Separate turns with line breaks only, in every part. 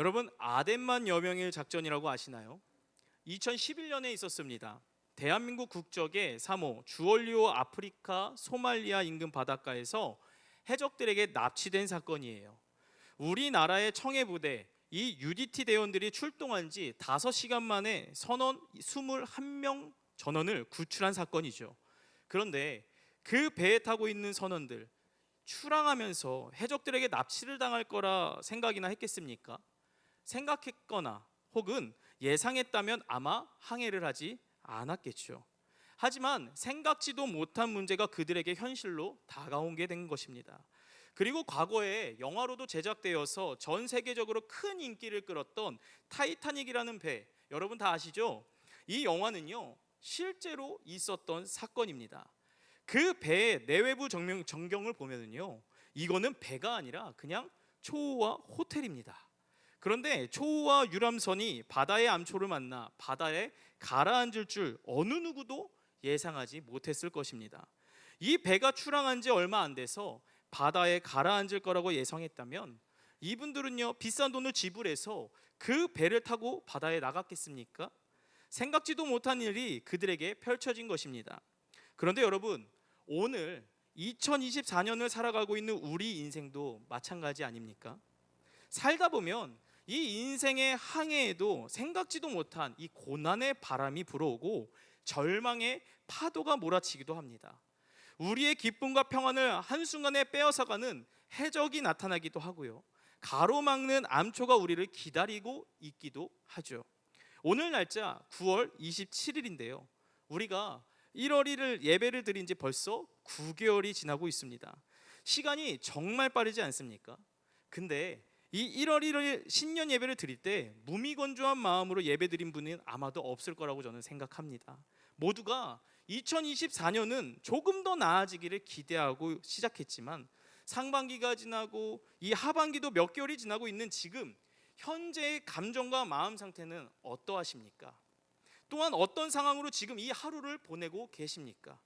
여러분 아덴만 여명일 작전이라고 아시나요? 2011년에 있었습니다. 대한민국 국적의 3호 주얼리오 아프리카 소말리아 인근 바닷가에서 해적들에게 납치된 사건이에요. 우리나라의 청해 부대 이 UDT 대원들이 출동한 지 5시간 만에 선원 21명 전원을 구출한 사건이죠. 그런데 그 배에 타고 있는 선원들 출항하면서 해적들에게 납치를 당할 거라 생각이나 했겠습니까? 생각했거나 혹은 예상했다면 아마 항해를 하지 않았겠죠. 하지만 생각지도 못한 문제가 그들에게 현실로 다가온 게 된 것입니다. 그리고 과거에 영화로도 제작되어서 전 세계적으로 큰 인기를 끌었던 타이타닉이라는 배 여러분 다 아시죠? 이 영화는요 실제로 있었던 사건입니다. 그 배의 내외부 정명, 전경을 보면은요 이거는 배가 아니라 그냥 초호와 호텔입니다. 그런데 초호와 유람선이 바다의 암초를 만나 바다에 가라앉을 줄 어느 누구도 예상하지 못했을 것입니다. 이 배가 출항한 지 얼마 안 돼서 바다에 가라앉을 거라고 예상했다면 이분들은요 비싼 돈을 지불해서 그 배를 타고 바다에 나갔겠습니까? 생각지도 못한 일이 그들에게 펼쳐진 것입니다. 그런데 여러분 오늘 2024년을 살아가고 있는 우리 인생도 마찬가지 아닙니까? 살다 보면 이 인생의 항해에도 생각지도 못한 이 고난의 바람이 불어오고 절망의 파도가 몰아치기도 합니다. 우리의 기쁨과 평안을 한순간에 빼앗아가는 해적이 나타나기도 하고요. 가로막는 암초가 우리를 기다리고 있기도 하죠. 오늘 날짜 9월 27일인데요. 우리가 1월 1일 예배를 드린 지 벌써 9개월이 지나고 있습니다. 시간이 정말 빠르지 않습니까? 근데 이 1월 1일 신년 예배를 드릴 때 무미건조한 마음으로 예배 드린 분은 아마도 없을 거라고 저는 생각합니다. 모두가 2024년은 조금 더 나아지기를 기대하고 시작했지만 상반기가 지나고 이 하반기도 몇 개월이 지나고 있는 지금 현재의 감정과 마음 상태는 어떠하십니까? 또한 어떤 상황으로 지금 이 하루를 보내고 계십니까?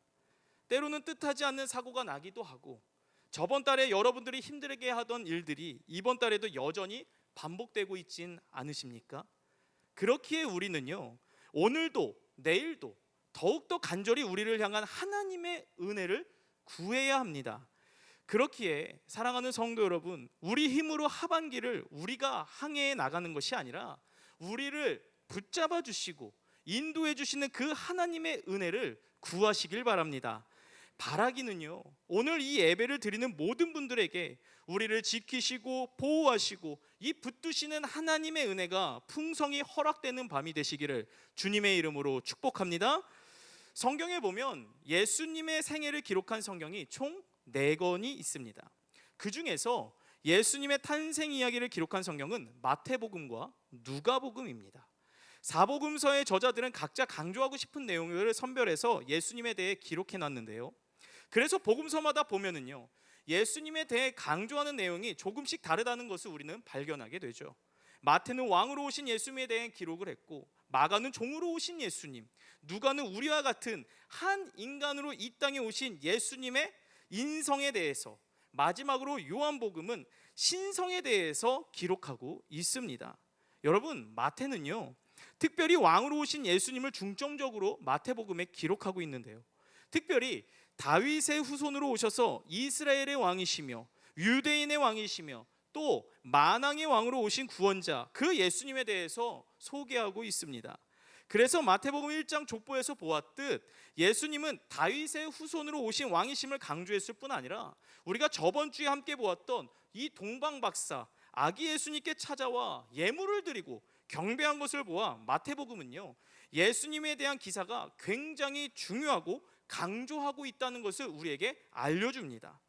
때로는 뜻하지 않는 사고가 나기도 하고 저번 달에 여러분들이 힘들게 하던 일들이 이번 달에도 여전히 반복되고 있진 않으십니까? 그렇기에 우리는요 오늘도 내일도 더욱더 간절히 우리를 향한 하나님의 은혜를 구해야 합니다. 그렇기에 사랑하는 성도 여러분, 우리 힘으로 하반기를 우리가 항해해 나가는 것이 아니라 우리를 붙잡아 주시고 인도해 주시는 그 하나님의 은혜를 구하시길 바랍니다. 바라기는요. 오늘 이 예배를 드리는 모든 분들에게 우리를 지키시고 보호하시고 이 붙드시는 하나님의 은혜가 풍성히 허락되는 밤이 되시기를 주님의 이름으로 축복합니다. 성경에 보면 예수님의 생애를 기록한 성경이 총네 권이 있습니다. 그 중에서 예수님의 탄생 이야기를 기록한 성경은 마태복음과 누가복음입니다. 사복음서의 저자들은 각자 강조하고 싶은 내용을 선별해서 예수님에 대해 기록해 놨는데요. 그래서 복음서마다 보면은요. 예수님에 대해 강조하는 내용이 조금씩 다르다는 것을 우리는 발견하게 되죠. 마태는 왕으로 오신 예수님에 대해 기록을 했고 마가는 종으로 오신 예수님, 누가는 우리와 같은 한 인간으로 이 땅에 오신 예수님의 인성에 대해서 마지막으로 요한복음은 신성에 대해서 기록하고 있습니다. 여러분, 마태는요. 특별히 왕으로 오신 예수님을 중점적으로 마태복음에 기록하고 있는데요. 특별히 다윗의 후손으로 오셔서 이스라엘의 왕이시며 유대인의 왕이시며 또 만왕의 왕으로 오신 구원자 그 예수님에 대해서 소개하고 있습니다. 그래서 마태복음 1장 족보에서 보았듯 예수님은 다윗의 후손으로 오신 왕이심을 강조했을 뿐 아니라 우리가 저번 주에 함께 보았던 이 동방 박사 아기 예수님께 찾아와 예물을 드리고 경배한 것을 보아 마태복음은요 예수님에 대한 기사가 굉장히 중요하고 강조하고 있다는 것을 우리에게 알려줍니다.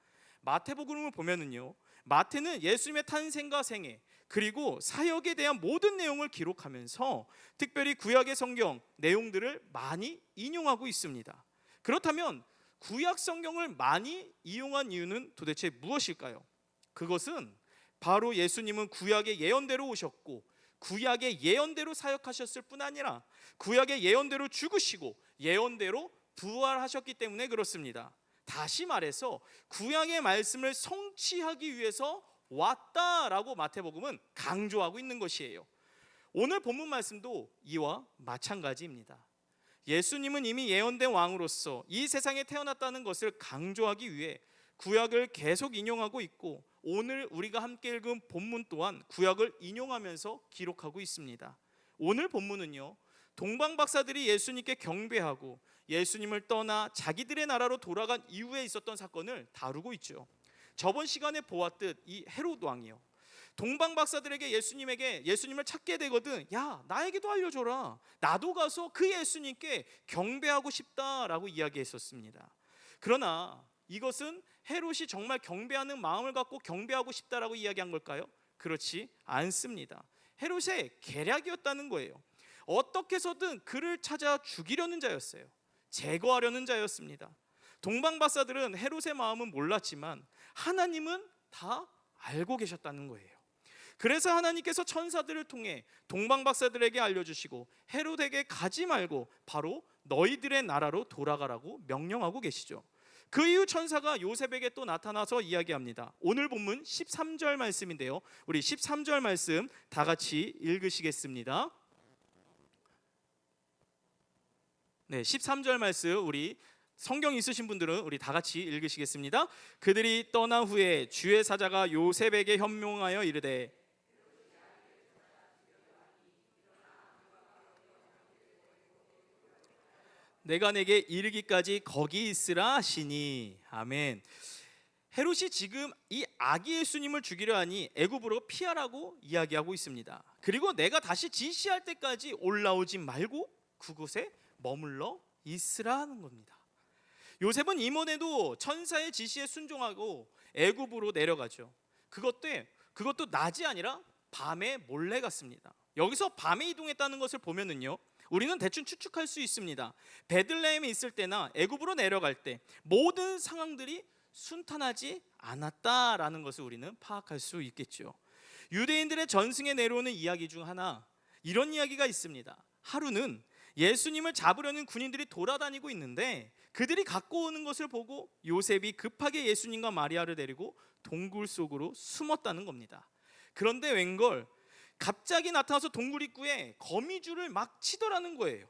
마태복음을 보면은요 마태는 예수님의 탄생과 생애 그리고 사역에 대한 모든 내용을 기록하면서 특별히 구약의 성경 내용들을 많이 인용하고 있습니다. 그렇다면 구약 성경을 많이 이용한 이유는 도대체 무엇일까요? 그것은 바로 예수님은 구약의 예언대로 오셨고 구약의 예언대로 사역하셨을 뿐 아니라 구약의 예언대로 죽으시고 예언대로 부활하셨기 때문에 그렇습니다. 다시 말해서 구약의 말씀을 성취하기 위해서 왔다라고 마태복음은 강조하고 있는 것이에요. 오늘 본문 말씀도 이와 마찬가지입니다. 예수님은 이미 예언된 왕으로서 이 세상에 태어났다는 것을 강조하기 위해 구약을 계속 인용하고 있고 오늘 우리가 함께 읽은 본문 또한 구약을 인용하면서 기록하고 있습니다. 오늘 본문은요. 동방 박사들이 예수님께 경배하고 예수님을 떠나 자기들의 나라로 돌아간 이후에 있었던 사건을 다루고 있죠. 저번 시간에 보았듯 이 헤롯 왕이요. 동방 박사들에게 예수님에게 예수님을 찾게 되거든. 야, 나에게도 알려줘라. 나도 가서 그 예수님께 경배하고 싶다라고 이야기했었습니다. 그러나 이것은 헤롯이 정말 경배하는 마음을 갖고 경배하고 싶다라고 이야기한 걸까요? 그렇지 않습니다. 헤롯의 계략이었다는 거예요. 어떻게 해서든 그를 찾아 죽이려는 자였어요. 제거하려는 자였습니다. 동방 박사들은 헤롯의 마음은 몰랐지만 하나님은 다 알고 계셨다는 거예요. 그래서 하나님께서 천사들을 통해 동방 박사들에게 알려주시고 헤롯에게 가지 말고 바로 너희들의 나라로 돌아가라고 명령하고 계시죠. 그 이후 천사가 요셉에게 또 나타나서 이야기합니다. 오늘 본문 13절 말씀인데요. 우리 13절 말씀 다 같이 읽으시겠습니다. 네, 13절 말씀 우리 성경 있으신 분들은 우리 다 같이 읽으시겠습니다. 그들이 떠난 후에 주의 사자가 요셉에게 현명하여 이르되 내가 내게 이르기까지 거기 있으라 하시니 아멘. 헤롯이 지금 이 아기 예수님을 죽이려 하니 애굽으로 피하라고 이야기하고 있습니다. 그리고 내가 다시 지시할 때까지 올라오지 말고 그곳에 머물러 있으라 하는 겁니다. 요셉은 이번에도 천사의 지시에 순종하고 애굽으로 내려가죠. 그것도 그것도 낮이 아니라 밤에 몰래 갔습니다. 여기서 밤에 이동했다는 것을 보면은요. 우리는 대충 추측할 수 있습니다. 베들레헴에 있을 때나 애굽으로 내려갈 때 모든 상황들이 순탄하지 않았다라는 것을 우리는 파악할 수 있겠죠. 유대인들의 전승에 내려오는 이야기 중 하나 이런 이야기가 있습니다. 하루는 예수님을 잡으려는 군인들이 돌아다니고 있는데 그들이 갖고 오는 것을 보고 요셉이 급하게 예수님과 마리아를 데리고 동굴 속으로 숨었다는 겁니다. 그런데 웬걸 갑자기 나타나서 동굴 입구에 거미줄을 막 치더라는 거예요.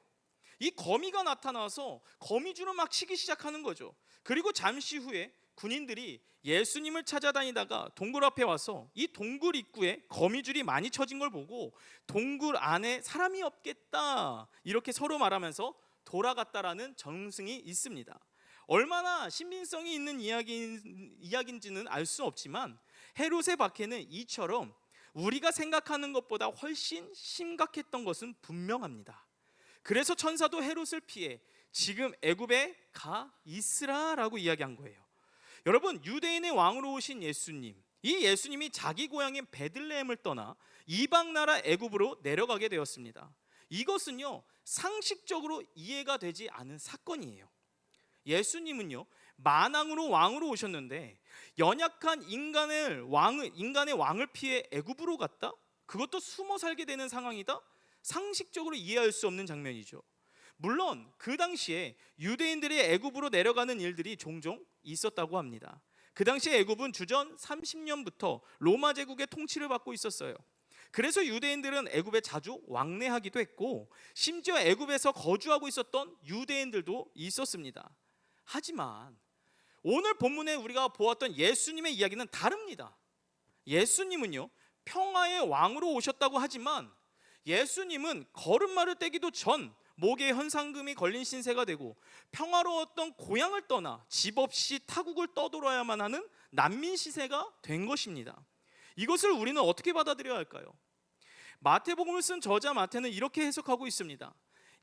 이 거미가 나타나서 거미줄을 막 치기 시작하는 거죠. 그리고 잠시 후에 군인들이 예수님을 찾아다니다가 동굴 앞에 와서 이 동굴 입구에 거미줄이 많이 쳐진 걸 보고 동굴 안에 사람이 없겠다 이렇게 서로 말하면서 돌아갔다라는 정승이 있습니다. 얼마나 신빙성이 있는 이야기, 이야기인지는 알 수 없지만 헤롯의 박해는 이처럼 우리가 생각하는 것보다 훨씬 심각했던 것은 분명합니다. 그래서 천사도 헤롯을 피해 지금 애굽에 가 있으라라고 이야기한 거예요. 여러분 유대인의 왕으로 오신 예수님, 이 예수님이 자기 고향인 베들레헴을 떠나 이방 나라 애굽으로 내려가게 되었습니다. 이것은요 상식적으로 이해가 되지 않은 사건이에요. 예수님은요 만왕으로 왕으로 오셨는데 연약한 인간을 왕을 인간의 왕을 피해 애굽으로 갔다? 그것도 숨어 살게 되는 상황이다? 상식적으로 이해할 수 없는 장면이죠. 물론 그 당시에 유대인들이 애굽으로 내려가는 일들이 종종 있었다고 합니다. 그 당시에 애굽은 주전 30년부터 로마 제국의 통치를 받고 있었어요. 그래서 유대인들은 애굽에 자주 왕래하기도 했고 심지어 애굽에서 거주하고 있었던 유대인들도 있었습니다. 하지만 오늘 본문에 우리가 보았던 예수님의 이야기는 다릅니다. 예수님은요 평화의 왕으로 오셨다고 하지만 예수님은 걸음마를 떼기도 전 목에 현상금이 걸린 신세가 되고 평화로웠던 고향을 떠나 집 없이 타국을 떠돌아야만 하는 난민 시세가 된 것입니다. 이것을 우리는 어떻게 받아들여야 할까요? 마태복음을 쓴 저자 마태는 이렇게 해석하고 있습니다.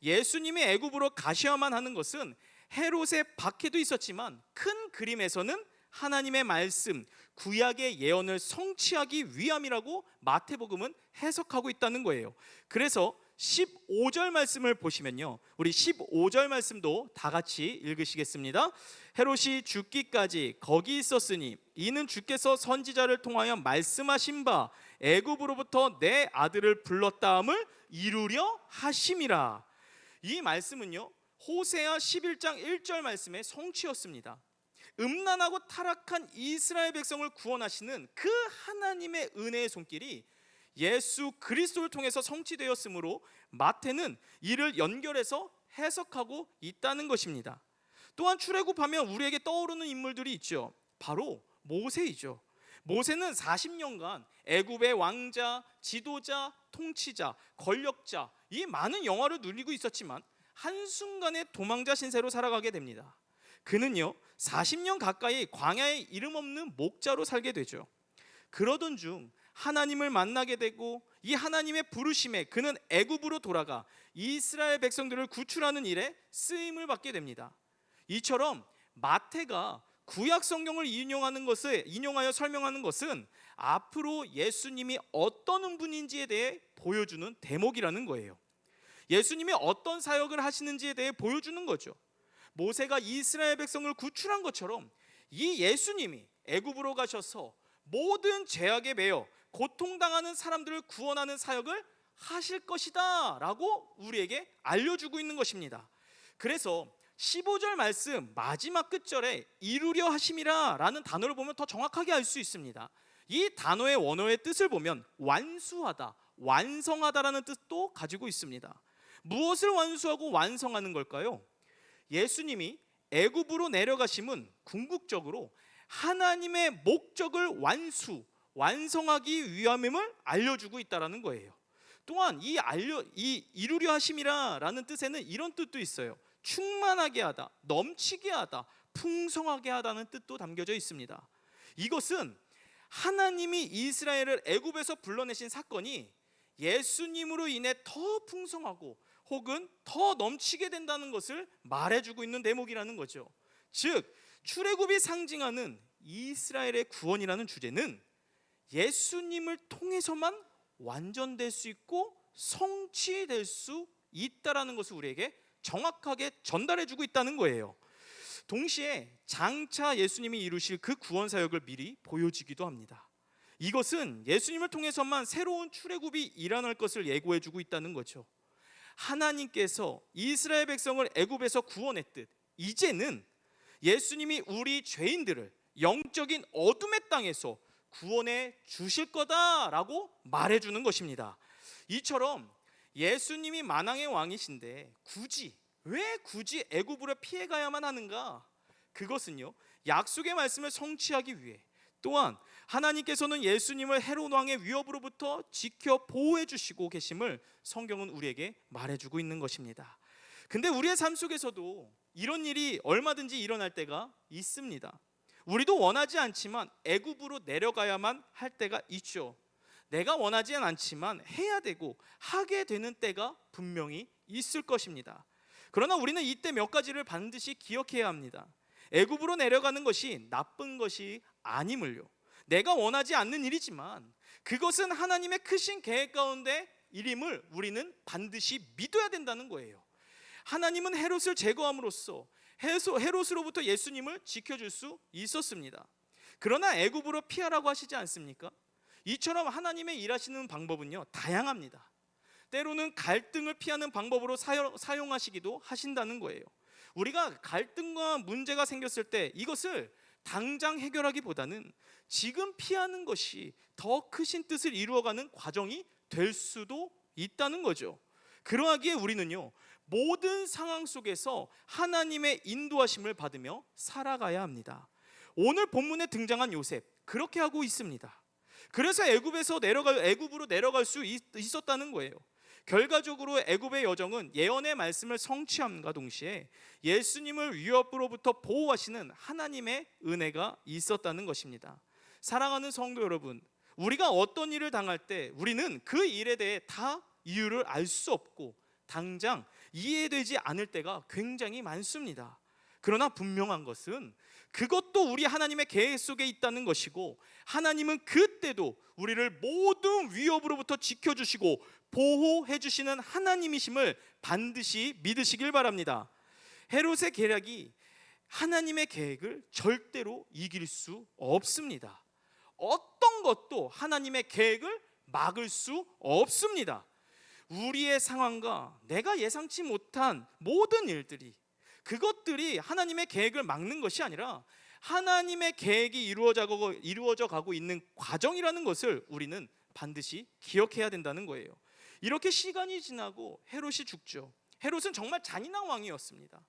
예수님이 애굽으로 가셔야만 하는 것은 헤롯의 박해도 있었지만 큰 그림에서는 하나님의 말씀, 구약의 예언을 성취하기 위함이라고 마태복음은 해석하고 있다는 거예요. 그래서 15절 말씀을 보시면요. 우리 15절 말씀도 다 같이 읽으시겠습니다. 헤롯이 죽기까지 거기 있었으니 이는 주께서 선지자를 통하여 말씀하신 바 애굽으로부터 내 아들을 불렀다함을 이루려 하심이라. 이 말씀은요. 호세아 11장 1절 말씀의 성취였습니다. 음란하고 타락한 이스라엘 백성을 구원하시는 그 하나님의 은혜의 손길이 예수 그리스도를 통해서 성취되었으므로 마태는 이를 연결해서 해석하고 있다는 것입니다. 또한 출애굽하면 우리에게 떠오르는 인물들이 있죠. 바로 모세이죠. 모세는 40년간 애굽의 왕자, 지도자, 통치자, 권력자 이 많은 영화를 누리고 있었지만 한순간에 도망자 신세로 살아가게 됩니다. 그는요 40년 가까이 광야에 이름 없는 목자로 살게 되죠. 그러던 중 하나님을 만나게 되고 이 하나님의 부르심에 그는 애굽으로 돌아가 이스라엘 백성들을 구출하는 일에 쓰임을 받게 됩니다. 이처럼 마태가 구약 성경을 인용하는 것을 인용하여 설명하는 것은 앞으로 예수님이 어떤 분인지에 대해 보여주는 대목이라는 거예요. 예수님이 어떤 사역을 하시는지에 대해 보여주는 거죠. 모세가 이스라엘 백성을 구출한 것처럼 이 예수님이 애굽으로 가셔서 모든 죄악에 매여 고통당하는 사람들을 구원하는 사역을 하실 것이다 라고 우리에게 알려주고 있는 것입니다. 그래서 15절 말씀 마지막 끝절에 이루려 하심이라 라는 단어를 보면 더 정확하게 알 수 있습니다. 이 단어의 원어의 뜻을 보면 완수하다, 완성하다라는 뜻도 가지고 있습니다. 무엇을 완수하고 완성하는 걸까요? 예수님이 애굽으로 내려가심은 궁극적으로 하나님의 목적을 완수, 완성하기 위함임을 알려주고 있다라는 거예요. 또한 이 알려 이 이루려 하심이라라는 뜻에는 이런 뜻도 있어요. 충만하게 하다, 넘치게 하다, 풍성하게 하다는 뜻도 담겨져 있습니다. 이것은 하나님이 이스라엘을 애굽에서 불러내신 사건이 예수님으로 인해 더 풍성하고 혹은 더 넘치게 된다는 것을 말해주고 있는 대목이라는 거죠. 즉 출애굽이 상징하는 이스라엘의 구원이라는 주제는 예수님을 통해서만 완전될 수 있고 성취될 수 있다라는 것을 우리에게 정확하게 전달해 주고 있다는 거예요. 동시에 장차 예수님이 이루실 그 구원 사역을 미리 보여지기도 합니다. 이것은 예수님을 통해서만 새로운 출애굽이 일어날 것을 예고해 주고 있다는 거죠. 하나님께서 이스라엘 백성을 애굽에서 구원했듯 이제는 예수님이 우리 죄인들을 영적인 어둠의 땅에서 구원해 주실 거다라고 말해 주는 것입니다. 이처럼 예수님이 만왕의 왕이신데 굳이 왜 굳이 애굽으로 피해 가야만 하는가? 그것은요 약속의 말씀을 성취하기 위해 또한 하나님께서는 예수님을 헤롯 왕의 위협으로부터 지켜 보호해 주시고 계심을 성경은 우리에게 말해 주고 있는 것입니다. 근데 우리의 삶 속에서도 이런 일이 얼마든지 일어날 때가 있습니다. 우리도 원하지 않지만 애굽으로 내려가야만 할 때가 있죠. 내가 원하지는 않지만 해야 되고 하게 되는 때가 분명히 있을 것입니다. 그러나 우리는 이때 몇 가지를 반드시 기억해야 합니다. 애굽으로 내려가는 것이 나쁜 것이 아님을요. 내가 원하지 않는 일이지만 그것은 하나님의 크신 계획 가운데 일임을 우리는 반드시 믿어야 된다는 거예요. 하나님은 헤롯을 제거함으로써 헤롯으로부터 예수님을 지켜줄 수 있었습니다. 그러나 애굽으로 피하라고 하시지 않습니까? 이처럼 하나님의 일하시는 방법은요 다양합니다. 때로는 갈등을 피하는 방법으로 사용, 사용하시기도 하신다는 거예요. 우리가 갈등과 문제가 생겼을 때 이것을 당장 해결하기보다는 지금 피하는 것이 더 크신 뜻을 이루어가는 과정이 될 수도 있다는 거죠. 그러하기에 우리는요 모든 상황 속에서 하나님의 인도하심을 받으며 살아가야 합니다. 오늘 본문에 등장한 요셉 그렇게 하고 있습니다. 그래서 애굽에서 내려갈 애굽으로 내려갈 수 있, 있었다는 거예요. 결과적으로 애굽의 여정은 예언의 말씀을 성취함과 동시에 예수님을 위협으로부터 보호하시는 하나님의 은혜가 있었다는 것입니다. 사랑하는 성도 여러분, 우리가 어떤 일을 당할 때 우리는 그 일에 대해 다 이유를 알 수 없고 당장 이해되지 않을 때가 굉장히 많습니다. 그러나 분명한 것은 그것도 우리 하나님의 계획 속에 있다는 것이고 하나님은 그때도 우리를 모든 위협으로부터 지켜주시고 보호해 주시는 하나님이심을 반드시 믿으시길 바랍니다. 헤롯의 계략이 하나님의 계획을 절대로 이길 수 없습니다. 어떤 것도 하나님의 계획을 막을 수 없습니다. 우리의 상황과 내가 예상치 못한 모든 일들이 그것들이 하나님의 계획을 막는 것이 아니라 하나님의 계획이 이루어져 가고, 이루어져 가고 있는 과정이라는 것을 우리는 반드시 기억해야 된다는 거예요. 이렇게 시간이 지나고 헤롯이 죽죠. 헤롯은 정말 잔인한 왕이었습니다.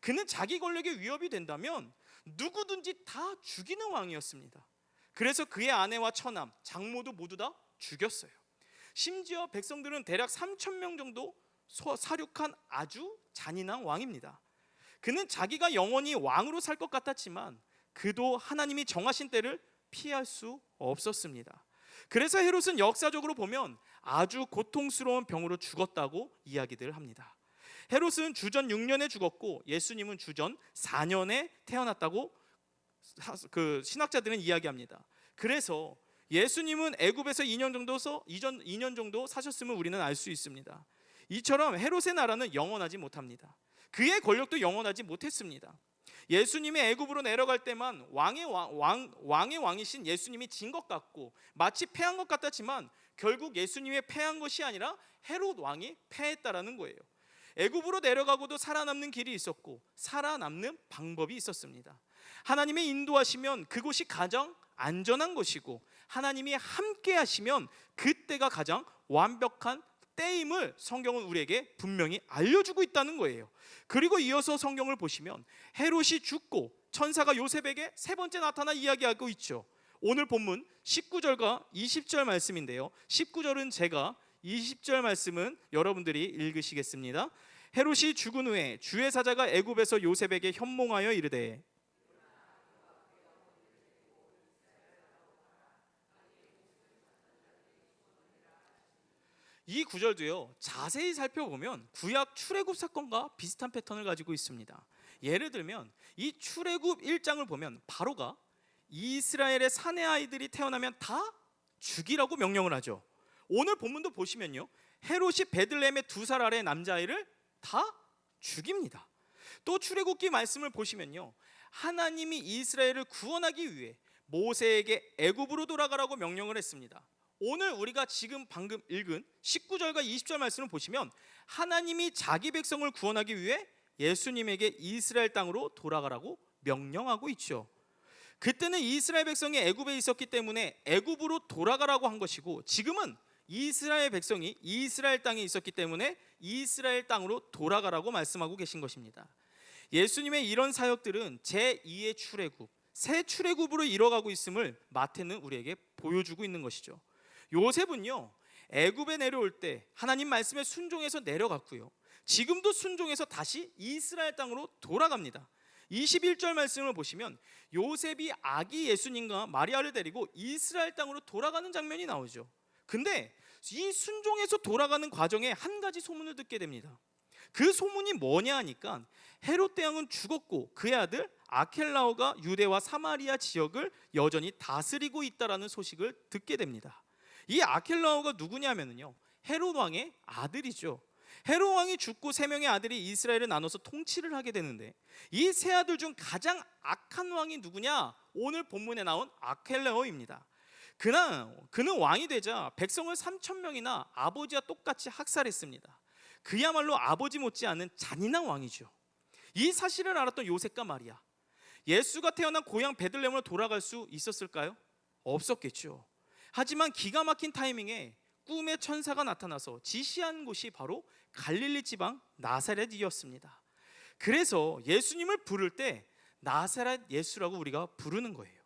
그는 자기 권력에 위협이 된다면 누구든지 다 죽이는 왕이었습니다. 그래서 그의 아내와 처남, 장모도 모두 다 죽였어요. 심지어 백성들은 대략 3천 명 정도 소- 사륙한 아주 잔인한 왕입니다. 그는 자기가 영원히 왕으로 살 것 같았지만 그도 하나님이 정하신 때를 피할 수 없었습니다. 그래서 헤롯은 역사적으로 보면 아주 고통스러운 병으로 죽었다고 이야기들 합니다. 헤롯은 주전 6년에 죽었고 예수님은 주전 4년에 태어났다고 사- 그 신학자들은 이야기합니다. 그래서 예수님은 애굽에서 2년 정도서 이전 2년 정도 사셨음을 우리는 알 수 있습니다. 이처럼 헤롯의 나라는 영원하지 못합니다. 그의 권력도 영원하지 못했습니다. 예수님이 애굽으로 내려갈 때만 왕의 왕, 왕 왕의 왕이신 예수님이 진 것 같고 마치 패한 것 같았지만 결국 예수님의 패한 것이 아니라 헤롯 왕이 패했다라는 거예요. 애굽으로 내려가고도 살아남는 길이 있었고 살아남는 방법이 있었습니다. 하나님의 인도하시면 그곳이 가장 안전한 것이고 하나님이 함께 하시면 그때가 가장 완벽한 때임을 성경은 우리에게 분명히 알려주고 있다는 거예요. 그리고 이어서 성경을 보시면 헤롯이 죽고 천사가 요셉에게 세 번째 나타나 이야기하고 있죠. 오늘 본문 19절과 20절 말씀인데요. 19절은 제가 20절 말씀은 여러분들이 읽으시겠습니다. 헤롯이 죽은 후에 주의 사자가 애굽에서 요셉에게 현몽하여 이르되 이 구절도요 자세히 살펴보면 구약 출애굽 사건과 비슷한 패턴을 가지고 있습니다. 예를 들면 이 출애굽 1장을 보면 바로가 이스라엘의 사내 아이들이 태어나면 다 죽이라고 명령을 하죠. 오늘 본문도 보시면요 헤롯이 베들레헴의 두 살 아래 남자아이를 다 죽입니다. 또 출애굽기 말씀을 보시면요 하나님이 이스라엘을 구원하기 위해 모세에게 애굽으로 돌아가라고 명령을 했습니다. 오늘 우리가 지금 방금 읽은 19절과 20절 말씀을 보시면 하나님이 자기 백성을 구원하기 위해 예수님에게 이스라엘 땅으로 돌아가라고 명령하고 있죠. 그때는 이스라엘 백성이 애굽에 있었기 때문에 애굽으로 돌아가라고 한 것이고 지금은 이스라엘 백성이 이스라엘 땅에 있었기 때문에 이스라엘 땅으로 돌아가라고 말씀하고 계신 것입니다. 예수님의 이런 사역들은 제2의 출애굽, 새 출애굽으로 이뤄가고 있음을 마태는 우리에게 보여주고 있는 것이죠. 요셉은요 애굽에 내려올 때 하나님 말씀에 순종해서 내려갔고요. 지금도 순종해서 다시 이스라엘 땅으로 돌아갑니다. 21절 말씀을 보시면 요셉이 아기 예수님과 마리아를 데리고 이스라엘 땅으로 돌아가는 장면이 나오죠. 근데 이 순종해서 돌아가는 과정에 한 가지 소문을 듣게 됩니다. 그 소문이 뭐냐 하니까 헤롯 대왕은 죽었고 그의 아들 아켈라오가 유대와 사마리아 지역을 여전히 다스리고 있다라는 소식을 듣게 됩니다. 이 아켈라오가 누구냐면요 헤롯 왕의 아들이죠. 헤롯 왕이 죽고 세 명의 아들이 이스라엘을 나눠서 통치를 하게 되는데 이 세 아들 중 가장 악한 왕이 누구냐? 오늘 본문에 나온 아켈라오입니다. 그는 그는 왕이 되자 백성을 3천 명이나 아버지와 똑같이 학살했습니다. 그야말로 아버지 못지않은 잔인한 왕이죠. 이 사실을 알았던 요셉과 마리아 예수가 태어난 고향 베들레헴으로 돌아갈 수 있었을까요? 없었겠죠. 하지만 기가 막힌 타이밍에 꿈의 천사가 나타나서 지시한 곳이 바로 갈릴리 지방 나사렛이었습니다. 그래서 예수님을 부를 때 나사렛 예수라고 우리가 부르는 거예요.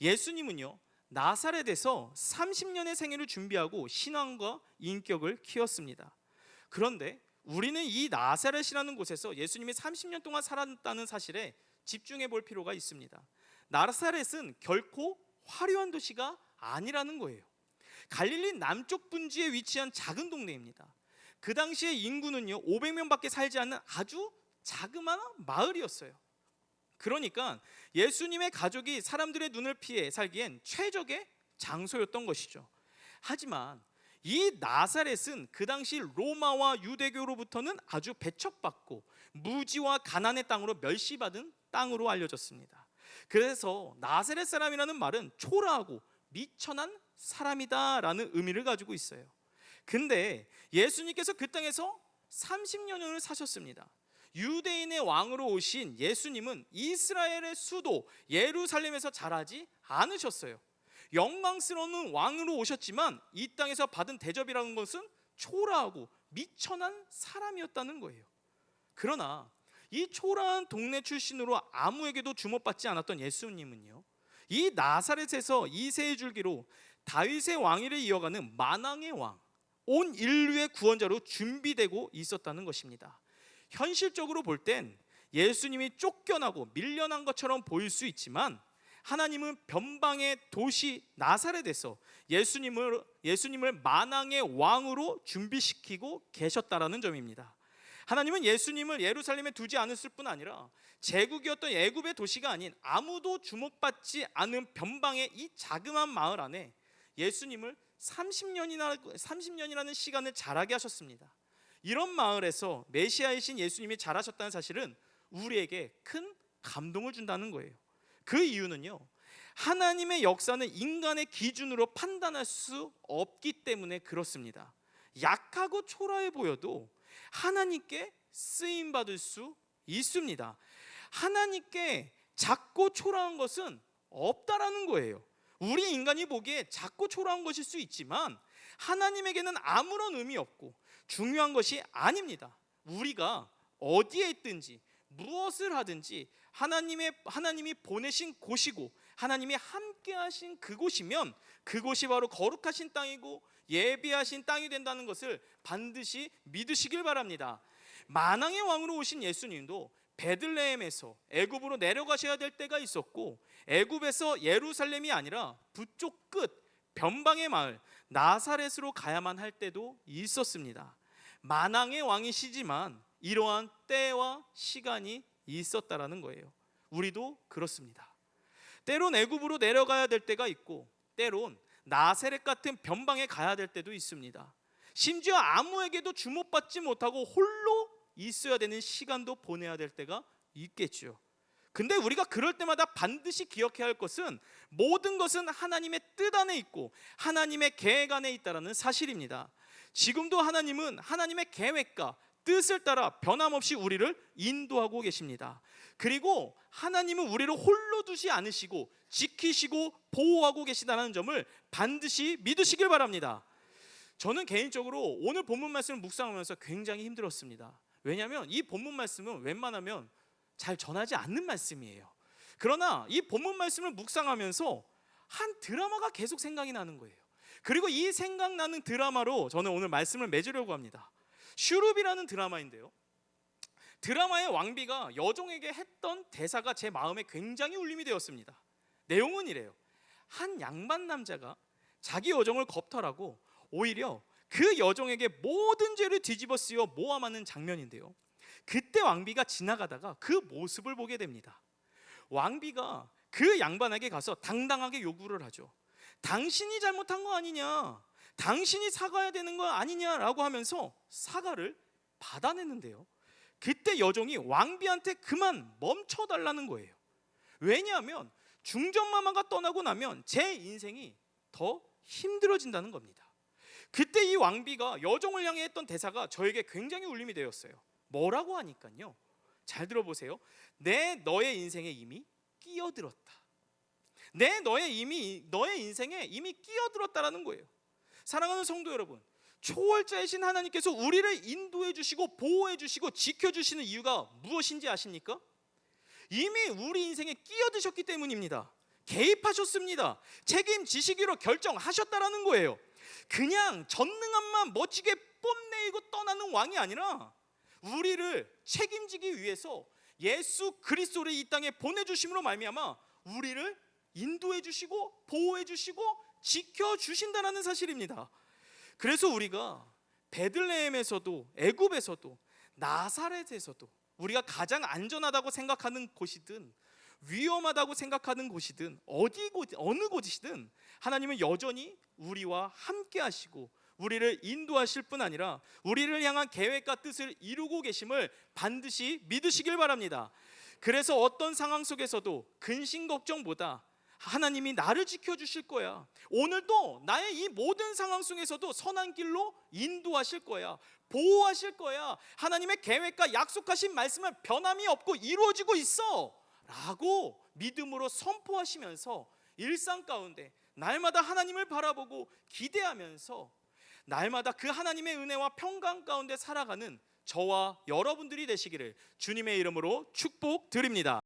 예수님은요 나사렛에서 30년의 생애를 준비하고 신앙과 인격을 키웠습니다. 그런데 우리는 이 나사렛이라는 곳에서 예수님이 30년 동안 살았다는 사실에 집중해 볼 필요가 있습니다. 나사렛은 결코 화려한 도시가 아니라는 거예요. 갈릴리 남쪽 분지에 위치한 작은 동네입니다. 그 당시에 인구는요 500명밖에 살지 않는 아주 자그마한 마을이었어요. 그러니까 예수님의 가족이 사람들의 눈을 피해 살기엔 최적의 장소였던 것이죠. 하지만 이 나사렛은 그 당시 로마와 유대교로부터는 아주 배척받고 무지와 가난의 땅으로 멸시받은 땅으로 알려졌습니다. 그래서 나사렛 사람이라는 말은 초라하고 미천한 사람이다라는 의미를 가지고 있어요. 근데 예수님께서 그 땅에서 30년을 사셨습니다. 유대인의 왕으로 오신 예수님은 이스라엘의 수도 예루살렘에서 자라지 않으셨어요. 영광스러운 왕으로 오셨지만 이 땅에서 받은 대접이라는 것은 초라하고 미천한 사람이었다는 거예요. 그러나 이 초라한 동네 출신으로 아무에게도 주목받지 않았던 예수님은요. 이 나사렛에서 이세의 줄기로 다윗의 왕위를 이어가는 만왕의 왕, 온 인류의 구원자로 준비되고 있었다는 것입니다. 현실적으로 볼 땐 예수님이 쫓겨나고 밀려난 것처럼 보일 수 있지만 하나님은 변방의 도시 나사렛에서 예수님을 예수님을 만왕의 왕으로 준비시키고 계셨다라는 점입니다. 하나님은 예수님을 예루살렘에 두지 않았을 뿐 아니라 제국이었던 애굽의 도시가 아닌 아무도 주목받지 않은 변방의 이 자그마한 마을 안에 예수님을 30년이나 30년이라는 시간을 자라게 하셨습니다. 이런 마을에서 메시아이신 예수님이 자라셨다는 사실은 우리에게 큰 감동을 준다는 거예요. 그 이유는요. 하나님의 역사는 인간의 기준으로 판단할 수 없기 때문에 그렇습니다. 약하고 초라해 보여도 하나님께 쓰임 받을 수 있습니다. 하나님께 작고 초라한 것은 없다라는 거예요. 우리 인간이 보기에 작고 초라한 것일 수 있지만 하나님에게는 아무런 의미 없고 중요한 것이 아닙니다. 우리가 어디에 있든지 무엇을 하든지 하나님의 하나님이 보내신 곳이고 하나님이 함께 하신 그곳이면 그곳이 바로 거룩하신 땅이고 예비하신 땅이 된다는 것을 반드시 믿으시길 바랍니다. 만왕의 왕으로 오신 예수님도 베들레헴에서 애굽으로 내려가셔야 될 때가 있었고 애굽에서 예루살렘이 아니라 북쪽 끝 변방의 마을 나사렛으로 가야만 할 때도 있었습니다. 만왕의 왕이시지만 이러한 때와 시간이 있었다라는 거예요. 우리도 그렇습니다. 때론 애굽으로 내려가야 될 때가 있고 때론 나세렛 같은 변방에 가야 될 때도 있습니다. 심지어 아무에게도 주목받지 못하고 홀로 있어야 되는 시간도 보내야 될 때가 있겠죠. 근데 우리가 그럴 때마다 반드시 기억해야 할 것은 모든 것은 하나님의 뜻 안에 있고 하나님의 계획 안에 있다라는 사실입니다. 지금도 하나님은 하나님의 계획과 뜻을 따라 변함없이 우리를 인도하고 계십니다. 그리고 하나님은 우리를 홀로 두지 않으시고 지키시고 보호하고 계시다는 점을 반드시 믿으시길 바랍니다. 저는 개인적으로 오늘 본문 말씀을 묵상하면서 굉장히 힘들었습니다. 왜냐하면 이 본문 말씀은 웬만하면 잘 전하지 않는 말씀이에요. 그러나 이 본문 말씀을 묵상하면서 한 드라마가 계속 생각이 나는 거예요. 그리고 이 생각나는 드라마로 저는 오늘 말씀을 맺으려고 합니다. 슈룹이라는 드라마인데요. 드라마의 왕비가 여종에게 했던 대사가 제 마음에 굉장히 울림이 되었습니다. 내용은 이래요. 한 양반 남자가 자기 여종을 겁탈하고 오히려 그 여종에게 모든 죄를 뒤집어 쓰여 모함하는 장면인데요. 그때 왕비가 지나가다가 그 모습을 보게 됩니다. 왕비가 그 양반에게 가서 당당하게 요구를 하죠. 당신이 잘못한 거 아니냐? 당신이 사과해야 되는 거 아니냐라고 하면서 사과를 받아내는데요. 그때 여종이 왕비한테 그만 멈춰 달라는 거예요. 왜냐하면 중전마마가 떠나고 나면 제 인생이 더 힘들어진다는 겁니다. 그때 이 왕비가 여종을 향해 했던 대사가 저에게 굉장히 울림이 되었어요. 뭐라고 하니까요. 잘 들어보세요. 내 너의 인생에 이미 끼어들었다. 내 너의 이미 너의 인생에 이미 끼어들었다라는 거예요. 사랑하는 성도 여러분, 초월자이신 하나님께서 우리를 인도해 주시고 보호해 주시고 지켜 주시는 이유가 무엇인지 아십니까? 이미 우리 인생에 끼어드셨기 때문입니다. 개입하셨습니다. 책임지시기로 결정하셨다라는 거예요. 그냥 전능함만 멋지게 뽐내고 떠나는 왕이 아니라 우리를 책임지기 위해서 예수 그리스도를 이 땅에 보내 주심으로 말미암아 우리를 인도해 주시고 보호해 주시고 지켜 주신다는 사실입니다. 그래서 우리가 베들레헴에서도 애굽에서도 나사렛에서도 우리가 가장 안전하다고 생각하는 곳이든 위험하다고 생각하는 곳이든 어디 곳 어느 곳이든 하나님은 여전히 우리와 함께 하시고 우리를 인도하실 뿐 아니라 우리를 향한 계획과 뜻을 이루고 계심을 반드시 믿으시길 바랍니다. 그래서 어떤 상황 속에서도 근심 걱정보다 하나님이 나를 지켜 주실 거야. 오늘도 나의 이 모든 상황 속에서도 선한 길로 인도하실 거야. 보호하실 거야. 하나님의 계획과 약속하신 말씀은 변함이 없고 이루어지고 있어. 라고 믿음으로 선포하시면서 일상 가운데 날마다 하나님을 바라보고 기대하면서 날마다 그 하나님의 은혜와 평강 가운데 살아가는 저와 여러분들이 되시기를 주님의 이름으로 축복드립니다.